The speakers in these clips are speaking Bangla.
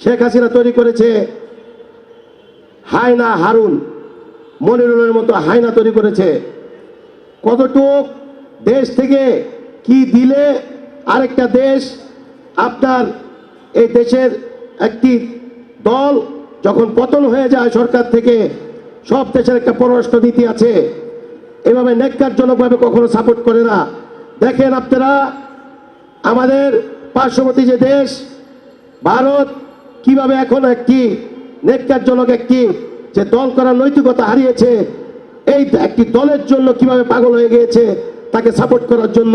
শেখ হাসিনা তৈরি করেছে হায়না হারুন, মনিরুলের মতো হায়না তৈরি করেছে। কতটুক দেশ থেকে কি দিলে আরেকটা দেশ আপনার এই দেশের একটি দল যখন পতন হয়ে যায় সরকার থেকে, সব দেশের একটা পররাষ্ট্র নীতি আছে। এভাবে ন্যাক্কারজনকভাবে কখনো সাপোর্ট করে না। দেখেন আপনারা, আমাদের পার্শ্ববর্তী যে দেশ, ভারত কীভাবে এখন একটি নেককারজনক একটি যে দল করার নৈতিকতা হারিয়েছে, এই একটি দলের জন্য কীভাবে পাগল হয়ে গিয়েছে তাকে সাপোর্ট করার জন্য।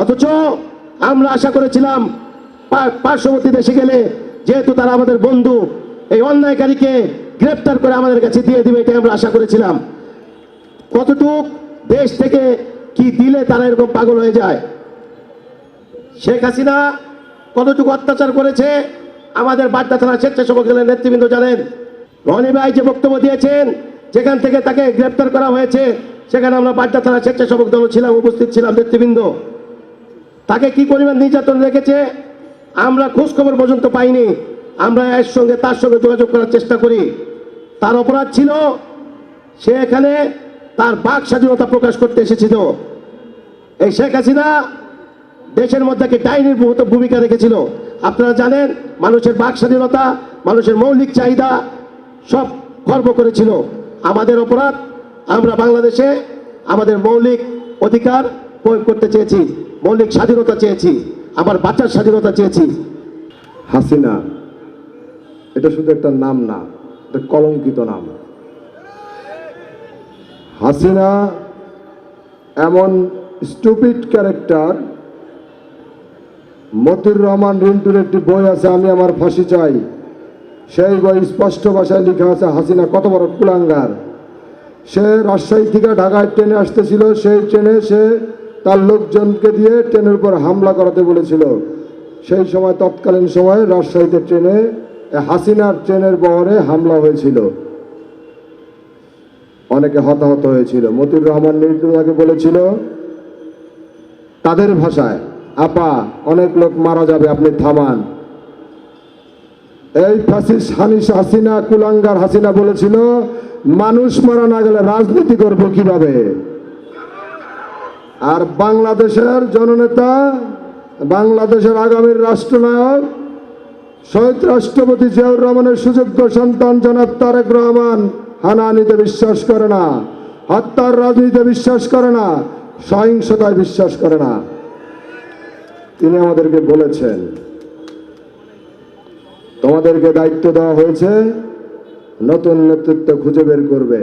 অথচ আমরা আশা করেছিলাম পার্শ্ববর্তী দেশে গেলে যেহেতু তারা আমাদের বন্ধু, এই অন্যায়কারীকে গ্রেপ্তার করে আমাদের কাছে দিয়ে দিবে এটা আমরা আশা করেছিলাম। কতটুক দেশ থেকে কি দিলে তারা এরকম পাগল হয়ে যায়? শেখ হাসিনা কতটুকু অত্যাচার করেছে আমাদের বাড্ডা থানা স্বেচ্ছাসেবক দলের নেতৃবৃন্দ জানেন রনি ভাই যে বক্তব্য দিয়েছেন, যেখান থেকে তাকে গ্রেপ্তার করা হয়েছে, সেখানে আমরা বাড্ডা থানা স্বেচ্ছাসেবক দল ছিলাম, উপস্থিত ছিলাম নেতৃবৃন্দ। তাকে কি পরিমাণ নির্যাতন রেখেছে, আমরা খোঁজখবর পর্যন্ত পাইনি। আমরা এর সঙ্গে, তার সঙ্গে যোগাযোগ করার চেষ্টা করি। তার অপরাধ ছিল, সে এখানে তার বাক স্বাধীনতা প্রকাশ করতে এসেছিল। এই শেখ হাসিনা দেশের মধ্যে একটি ডাইনির ভূমিকা রেখেছিল। আপনারা জানেন, মানুষের বাক স্বাধীনতা, মানুষের মৌলিক চাহিদা সব খর্ব করেছিল। আমাদের অপরাধ, আমরা বাংলাদেশে আমাদের মৌলিক অধিকার প্রয়োগ করতে চেয়েছি, মৌলিক স্বাধীনতা চেয়েছি আমার বাচ্চার স্বাধীনতা চেয়েছি। হাসিনা, এটা শুধু একটা নাম না, এটা কলঙ্কিত নাম। হাসিনা এমন স্টুপিড ক্যারেক্টার মতিউর রহমান রিন্টুর একটি বই আছে, আমি আমার ফাঁসি চাই। সেই বই স্পষ্ট ভাষায় লেখা আছে, হাসিনা কত বড় কুলাঙ্গার। সে রাজশাহী থেকে ঢাকায় ট্রেনে আসতেছিল, সেই ট্রেনে সে তার লোকজনকে দিয়ে ট্রেনের উপর হামলা করাতে বলেছিল। সেই সময়, তৎকালীন সময়ে রাজশাহীতে ট্রেনে হাসিনার ট্রেনের বহরে হামলা হয়েছিল। অনেকে হতাহত হয়েছিল। মতিউর রহমান নির্দুলাকে বলেছিল, তাদের ভাষায় আপা, অনেক লোক মারা যাবে, আপনি থামান। এই ফ্যাসিস হানিস হাসিনা, কুলাঙ্গার হাসিনা বলেছিল, মানুষ মারা না গেলে রাজনীতি করব কীভাবে? আর বাংলাদেশের জননেতা, বাংলাদেশের আগামীর রাষ্ট্রনায়ক, শহীদ রাষ্ট্রপতি জিয়াউর রহমানের সুযোগ্য সন্তান জনাব তারেক রহমান হানানিতে বিশ্বাস করে না, হত্যার রাজনীতিতে বিশ্বাস করে না, সহিংসতায় বিশ্বাস করে না। তিনি আমাদেরকে বলেছেন, তোমাদেরকে দায়িত্ব দেওয়া হয়েছে, নতুন নেতৃত্ব খুঁজে বের করবে।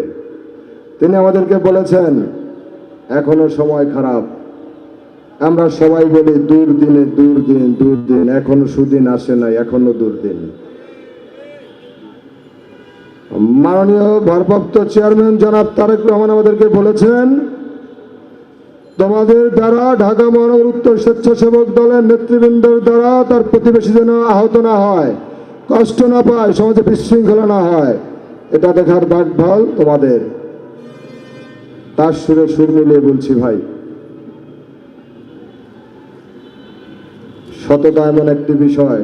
তিনি আমাদেরকে বলেছেন, এখনও সময় খারাপ। আমরা সবাই বলি দুর্দিনে দুর্দিন দুর্দিন এখনও সুদিন আসে নাই, এখনও দুর্দিন মাননীয় ভারপ্রাপ্ত চেয়ারম্যান জনাব তারেক রহমান আমাদেরকে বলেছেন তোমাদের দ্বারা ঢাকা মহানগর উত্তর স্বেচ্ছাসেবক দলের নেতৃবৃন্দের দ্বারা তার প্রতিবেশী যেন আহত না হয়, কষ্ট না পায়, সমাজে বিশৃঙ্খলা না হয়, এটা দেখার দেখভাল তোমাদের। তার সুরে সুর মিলিয়ে বলছি ভাই, সততা এমন একটি বিষয়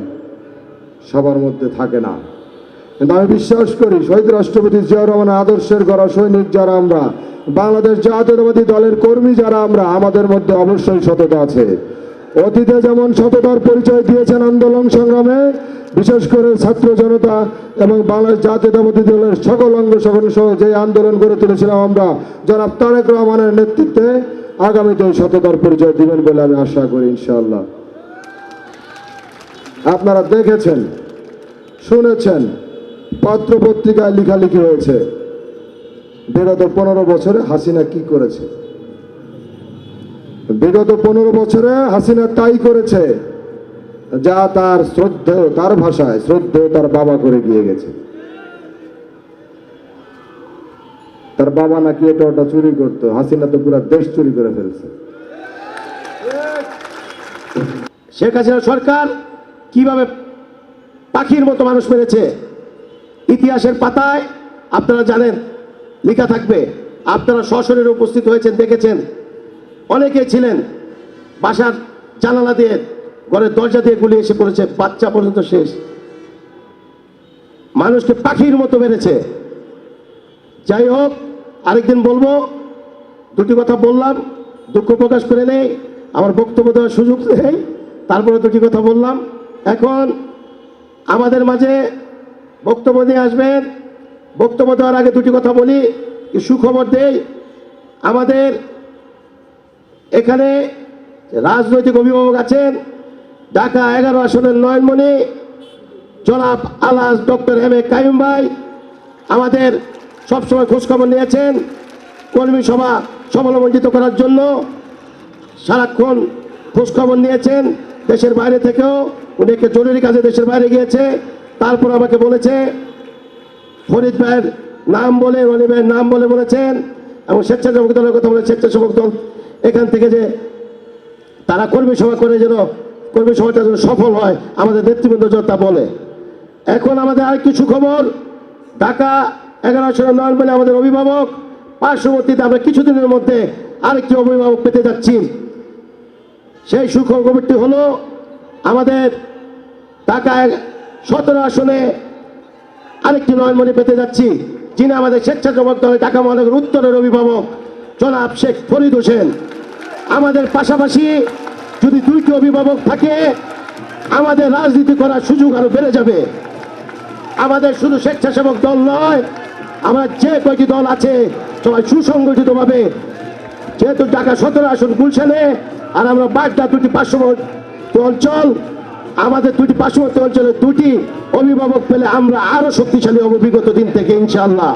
সবার মধ্যে থাকে না। কিন্তু আমি বিশ্বাস করি শহীদ রাষ্ট্রপতি জিয়াউর রহমানের আদর্শের গড়া সৈনিক যারা আমরা, বাংলাদেশ জাতীয়তাবাদী দলের কর্মী যারা আমরা, আমাদের মধ্যে অবশ্যই সততা আছে। অতীতে যেমন সততার পরিচয় দিয়েছেন আন্দোলন সংগ্রামে, বিশেষ করে ছাত্র জনতা এবং বাংলাদেশ জাতীয়তাবাদী দলের সকল অঙ্গ সকল সহ যে আন্দোলন গড়ে তুলেছিলাম আমরা, জনাব তারেক রহমানের নেতৃত্বে আগামীতে সততার পরিচয় দিবেন বলে আমি আশা করি ইনশাআল্লাহ। আপনারা দেখেছেন, শুনেছেন পত্র পত্রিকায় লেখালেখি হয়েছে বিগত পনেরো বছরে হাসিনা কি করেছে? বিগত পনেরো বছরে হাসিনা তাই করেছে যা তার শ্রদ্ধেয় তার ভাষায় শ্রদ্ধেয় তার বাবা করে গিয়ে গেছে। তার বাবা নাকি এটা ওটা চুরি করতো, হাসিনা তো পুরো দেশ চুরি করে ফেলছে। শেখ হাসিনা সরকার কীভাবে পাখির মতো মানুষ মেরেছে? ইতিহাসের পাতায় আপনারা জানেন, লেখা থাকবে। আপনারা সশরীরে উপস্থিত হয়েছেন, দেখেছেন। অনেকে ছিলেন, বাসার জানালা দিয়ে, ঘরের দরজা দিয়ে গুলি এসে পড়েছে, বাচ্চা পর্যন্ত শেষ। মানুষকে পাখির মতো মেরেছে। যাই হোক, আরেকদিন বলব, দুটি কথা বললাম, দুঃখ প্রকাশ করে নেই, আমার বক্তব্য দেওয়ার সুযোগ নেই, তারপরে দুটি কথা বললাম। এখন আমাদের মাঝে বক্তব্য দিয়ে আসবেন। বক্তব্য দেওয়ার আগে দুটি কথা বলি সুখবর দেই। আমাদের এখানে রাজনৈতিক অভিভাবক আছেন ঢাকা এগারো আসনের নয়নমণি, জনাব আলাস ডক্টর এম এ কাইম ভাই। আমাদের সবসময় খোঁজখবর নিয়েছেন কর্মী সভা সফলমণ্ডিত করার জন্য। সারাক্ষণ খোঁজখবর নিয়েছেন দেশের বাইরে থেকেও। উনি একটা জরুরি কাজে দেশের বাইরে গিয়েছে। তারপর আমাকে বলেছে, ফরিদ ভাইয়ের নাম বলে, রনি ভাইয়ের নাম বলে বলেছেন, এবং স্বেচ্ছাসেবক দলের কথা বলে স্বেচ্ছাসেবক দল এখান থেকে যে তারা কর্মী সভা করে যেন, কর্মী সভাটা যেন সফল হয়, আমাদের নেতৃবৃন্দ তা বলে। এখন আমাদের আরেকটি সুখবর, ঢাকা এগারো আসনের নয়ন বলে আমাদের অভিভাবক, পার্শ্ববর্তীতে আমরা কিছুদিনের মধ্যে আরেকটি অভিভাবক পেতে যাচ্ছি। সেই সুখবরটি হলো, আমাদের ঢাকা সতেরো আসনে আরেকটি নয়নমণি পেতে যাচ্ছি, যিনি আমাদের স্বেচ্ছাসেবক দলে ঢাকা মহানগর উত্তরের অভিভাবক, জনাব শেখ ফরিদ হোসেন। আমাদের পাশাপাশি যদি দুইটি অভিভাবক থাকে, আমাদের রাজনীতি করার সুযোগ আরও বেড়ে যাবে। আমাদের শুধু স্বেচ্ছাসেবক দল নয়, আমরা যে কয়টি দল আছে, সবাই সুসংগঠিতভাবে, যেহেতু ঢাকা সতেরো আসন গুলশানে, আর আমরা বাড্ডা দুটি পার্শ্ববর্তী অঞ্চল আমাদের দুটি পার্শ্ববর্তী অঞ্চলে দুটি অভিভাবক পেলে আমরা আরও শক্তিশালী হব বিগত দিন থেকে ইনশাল্লাহ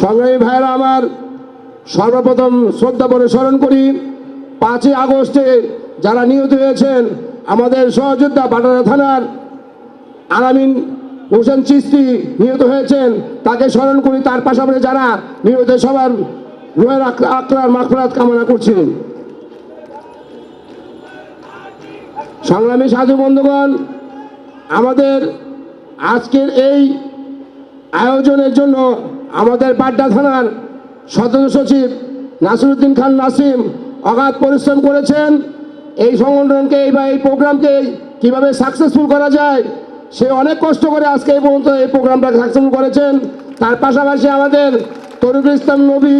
সংগ্রামী ভাইয়েরা, আমার সর্বপ্রথম শ্রদ্ধা করে স্মরণ করি, পাঁচই আগস্টে যারা নিহত হয়েছেন, আমাদের সহযোদ্ধা বাটারা থানার আলামিন হোসেন চিস্তি নিহত হয়েছেন, তাকে স্মরণ করি। তার পাশাপাশি যারা নিহত সবার রুহের আকরার মাকফরাত কামনা করছি। সংগ্রামী সাধু বন্ধুগণ, আমাদের আজকের এই আয়োজনের জন্য আমাদের বাড্ডা থানার সদস্য সচিব নাসিরুদ্দিন খান নাসিম অগাধ পরিশ্রম করেছেন। এই সংগঠনকে বা এই প্রোগ্রামকে কীভাবে সাকসেসফুল করা যায়, সে অনেক কষ্ট করে আজকে এই পর্যন্ত এই প্রোগ্রামটা সাকসেসফুল করেছেন। তার পাশাপাশি আমাদের তরিকুল ইসলাম নবী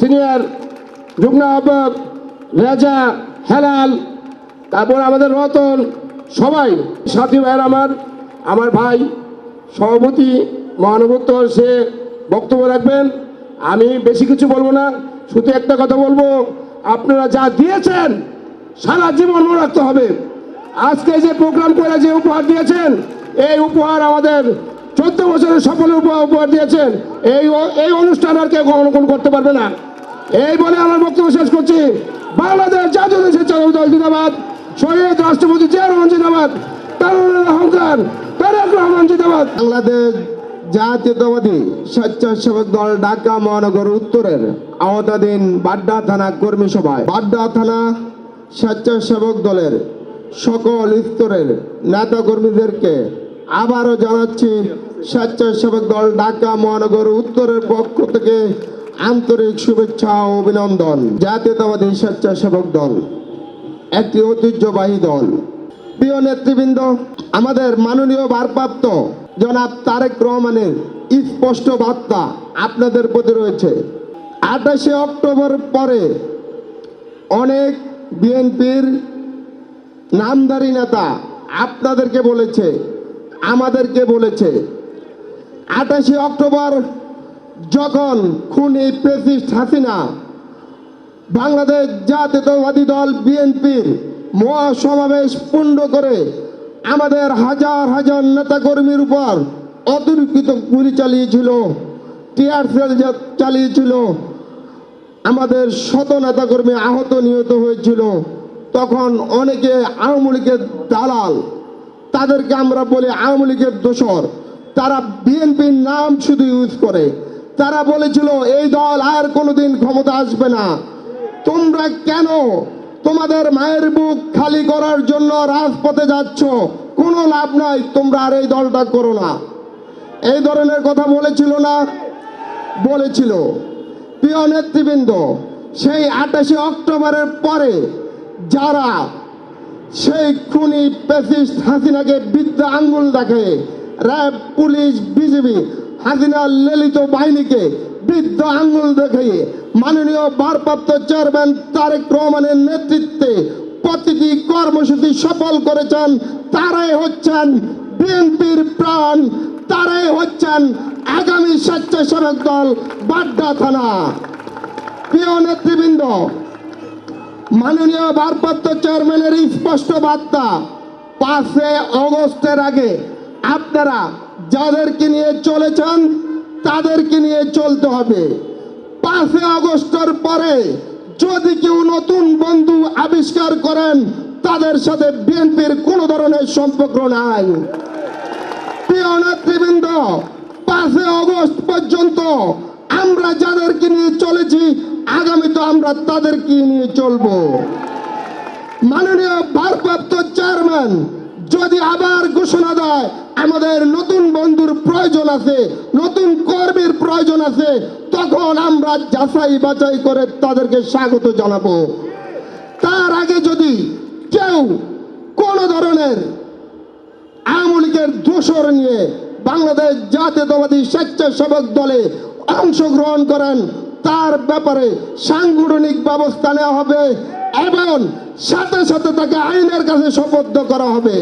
সিনিয়র যুগ্ম আহ্বায়ক রেজা হেলাল তারপর আমাদের রতন, সবাই, সাথী ভাইয়ের আমার আমার ভাই, সভাপতি মহানুভূত সে বক্তব্য রাখবেন। আমি বেশি কিছু বলব না, শুধু একটা কথা বলব, আপনারা যা দিয়েছেন, সারা জীবন মনে রাখতে হবে। আজকে যে প্রোগ্রাম করে যে উপহার দিয়েছেন, এই উপহার আমাদের চোদ্দ বছরের সফল উপহার দিয়েছেন। এই এই অনুষ্ঠান আর কেউ গ্রহণ করতে পারবে না। এই বলে আমার বক্তব্য শেষ করছি। বাংলাদেশ জাতীয় দেশের জিন্দাবাদ শহীদ রাষ্ট্রপতি জিয়া রহমান জিন্দাবাদ অহংকার তারেক রহমান জিন্দাবাদ। বাংলাদেশ জাতীয়তাবাদী স্বেচ্ছাসেবক দল ঢাকা মহানগর উত্তরের আওতাধীন বাড্ডা থানা কর্মী সভায়। বাড্ডা থানা স্বেচ্ছাসেবক দলের সকল স্তরের নেতা কর্মীদেরকে আবারও জানাচ্ছি, স্বেচ্ছাসেবক দল ঢাকা মহানগর উত্তরের পক্ষ থেকে আন্তরিক শুভেচ্ছা ও অভিনন্দন। জাতীয়তাবাদী স্বেচ্ছাসেবক দল। একটি ঐতিহ্যবাহী দল। প্রিয় নেতৃবৃন্দ, আমাদের মাননীয় ভারপ্রাপ্ত জনাব তারেক রহমানের স্পষ্ট বার্তা আপনাদের প্রতি রয়েছে। আঠাশে অক্টোবর পরে অনেক বিএনপির নামদারি নেতা আপনাদেরকে বলেছে, আমাদেরকে বলেছে। আঠাশে অক্টোবর যখন খুনি প্রেসিস্ট হাসিনা বাংলাদেশ জাতীয়তাবাদী দল বিএনপির মহাসমাবেশ পূর্ণ করে আমাদের হাজার হাজার নেতাকর্মীর উপর অতিরিক্ত গুলি চালিয়েছিল, টিয়ার সেল চালিয়েছিল, আমাদের শত নেতাকর্মী আহত নিহত হয়েছিল। তখন অনেকে আওয়ামী লীগের দালাল, তাদেরকে আমরা বলি আওয়ামী লীগের দোসর তারা বিএনপির নাম শুধু ইউজ করে। তারা বলেছিল, এই দল আর কোনোদিন ক্ষমতা আসবে না। তোমরা কেন তোমাদের মায়ের বুক খালি করার জন্য রাজপথে যাচ্ছ? কোনো লাভ নাই, তোমরা আর এই দলটা করো না। এই ধরনের কথা বলেছিল না? বলেছিল। প্রিয় নেতৃবৃন্দ, সেই আঠাশে অক্টোবরের পরে যারা সেই খুনি পেসিস্ট হাসিনাকে বিদ্যা আঙ্গুল দেখে, র্যাব, পুলিশ বিজেপি হাসিনা ললিত বাহিনীকে বৃদ্ধ আঙ্গুল দেখিয়ে মাননীয় ভারপ্রাপ্ত চেয়ারম্যান তারেক রহমানের নেতৃত্বে প্রতিটি কর্মসূচি সফল করেছেন, তারাই হচ্ছেন বিএনপির প্রাণ, তারাই হচ্ছেন আগামী স্বেচ্ছাসেবক দল বাড্ডা থানা। প্রিয় নেতৃবৃন্দ, মাননীয় ভারপ্রাপ্ত চেয়ারম্যানের স্পষ্ট বার্তা পাঁচে অগস্টের আগে আপনারা যাদেরকে নিয়ে চলেছেন তাদেরকে নিয়ে চলতে হবে। পাঁচে আগস্টের পরে যদি কেউ নতুন বন্ধু আবিষ্কার করেন, তাদের সাথে বিএনপির কোনো ধরনের সম্পর্ক নাই। প্রিয় নেতৃবৃন্দ পাঁচে অগস্ট পর্যন্ত আমরা যাদেরকে নিয়ে চলেছি, আগামী তো আমরা তাদেরকে নিয়ে চলবো। মাননীয় ভারপ্রাপ্ত চেয়ারম্যান যদি আবার ঘোষণা দেয় আমাদের নতুন বন্ধুর প্রয়োজন আছে, নতুন কর্মীর প্রয়োজন আছে, তখন আমরা যাচাই বাছাই করে তাদেরকে স্বাগত জানাব। তার আগে যদি কেউ কোনো ধরনের আওয়ামী লীগের দোষর নিয়ে বাংলাদেশ জাতীয়তাবাদী স্বেচ্ছাসেবক দলে অংশগ্রহণ করেন, তার ব্যাপারে সাংগঠনিক ব্যবস্থা নেওয়া হবে এবং সাথে সাথে তাকে আইনের কাছে সোপর্দ করা হবে।